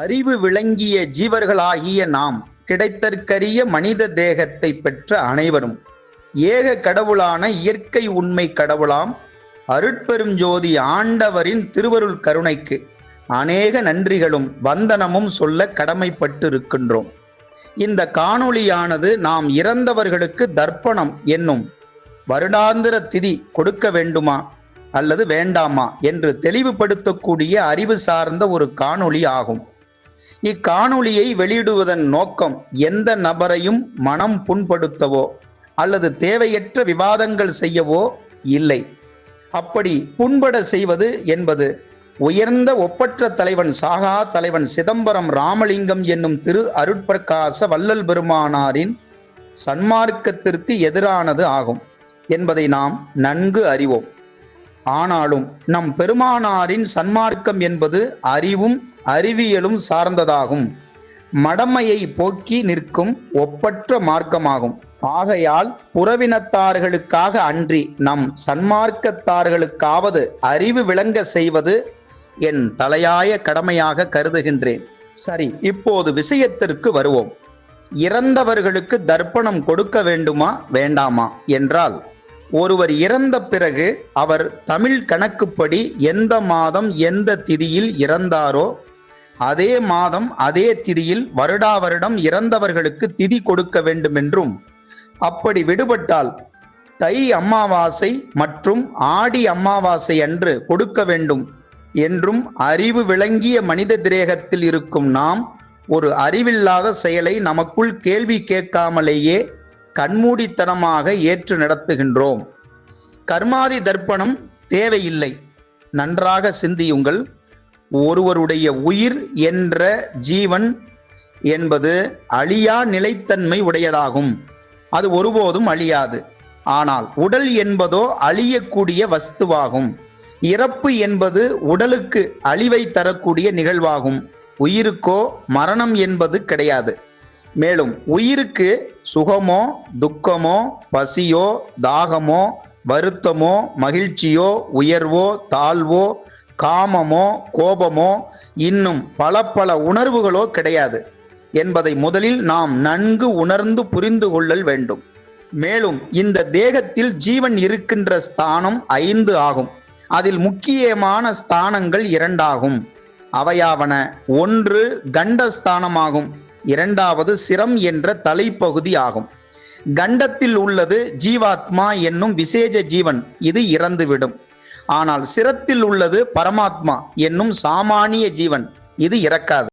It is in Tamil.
அறிவு விளங்கிய ஜீவர்களாகிய நாம் கிடைத்தற்கரிய மனித தேகத்தை பெற்ற அனைவரும் ஏக கடவுளான இயற்கை உண்மை கடவுளாம் அருட்பெரும் ஜோதி ஆண்டவரின் திருவருள் கருணைக்கு அநேக நன்றிகளும் வந்தனமும் சொல்ல கடமைப்பட்டிருக்கின்றோம். இந்த காணொளியானது நாம் இறந்தவர்களுக்கு தர்ப்பணம் என்னும் வருடாந்திர திதி கொடுக்க வேண்டுமா அல்லது வேண்டாமா என்று தெளிவுபடுத்தக்கூடிய அறிவு சார்ந்த ஒரு காணொளி ஆகும். இக்காணொளியை வெளியிடுவதன் நோக்கம் எந்த நபரையும் மனம் புண்படுத்தவோ அல்லது தேவையற்ற விவாதங்கள் செய்யவோ இல்லை. அப்படி புண்பட செய்வது என்பது உயர்ந்த ஒப்பற்ற தலைவன் சாகா தலைவன் சிதம்பரம் ராமலிங்கம் என்னும் திரு அருட்பிரகாச வள்ளல் பெருமானாரின் சன்மார்க்கத்திற்கு எதிரானது ஆகும் என்பதை நாம் நன்கு அறிவோம். ஆனாலும் நம் பெருமானாரின் சன்மார்க்கம் என்பது அறிவும் அறிவியலும் சார்ந்ததாகும். மடமையை போக்கி நிற்கும் ஒப்பற்ற மார்க்கமாகும். ஆகையால் புறவினத்தார்களுக்காக அன்றி நம் சன்மார்க்கத்தார்களுக்காவது அறிவு விளங்க செய்வது என் தலையாய கடமையாக கருதுகின்றேன். சரி இப்போது விஷயத்திற்கு வருவோம். இறந்தவர்களுக்கு தர்ப்பணம் கொடுக்க வேண்டுமா வேண்டாமா? என்றால் ஒருவர் இறந்த பிறகு அவர் தமிழ் கணக்குப்படி எந்த மாதம் எந்த திதியில் இறந்தாரோ அதே மாதம் அதே திதியில் வருடா வருடம் இறந்தவர்களுக்கு திதி கொடுக்க வேண்டும் என்றும் அப்படி விடுபட்டால் தை அமாவாசை மற்றும் ஆடி அமாவாசை அன்று கொடுக்க வேண்டும் என்றும் அறிவு விளங்கிய மனித திரேகத்தில் இருக்கும் நாம் ஒரு அறிவில்லாத செயலை நமக்குள் கேள்வி கேட்காமலேயே கண்மூடித்தனமாக ஏற்று நடத்துகின்றோம். கர்மாதி தர்ப்பணம் தேவையில்லை. நன்றாக சிந்தியுங்கள். ஒருவருடைய உயிர் என்ற ஜீவன் என்பது அழியா நிலைத்தன்மை உடையதாகும். அது ஒருபோதும் அழியாது. ஆனால் உடல் என்பதோ அழியக்கூடிய வஸ்துவாகும். இறப்பு என்பது உடலுக்கு அழிவை தரக்கூடிய நிகழ்வாகும். உயிருக்கோ மரணம் என்பது கிடையாது. மேலும் உயிருக்கு சுகமோ துக்கமோ பசியோ தாகமோ வருத்தமோ மகிழ்ச்சியோ உயர்வோ தாழ்வோ காமமோ கோபமோ இன்னும் பல பல உணர்வுகளோ கிடையாது என்பதை முதலில் நாம் நன்கு உணர்ந்து புரிந்து கொள்ளல் வேண்டும். மேலும் இந்த தேகத்தில் ஜீவன் இருக்கின்ற ஸ்தானம் ஐந்து ஆகும். அதில் முக்கியமான ஸ்தானங்கள் இரண்டாகும். அவையாவன ஒன்று கண்டஸ்தானமாகும். இரண்டாவது சிரம் என்ற தலைப்பகுதி ஆகும். கண்டத்தில் உள்ளது ஜீவாத்மா என்னும் விசேஷ ஜீவன். இது இறந்துவிடும். ஆனால் சிரத்தில் உள்ளது பரமாத்மா என்னும் சாமானிய ஜீவன். இது இறக்காது.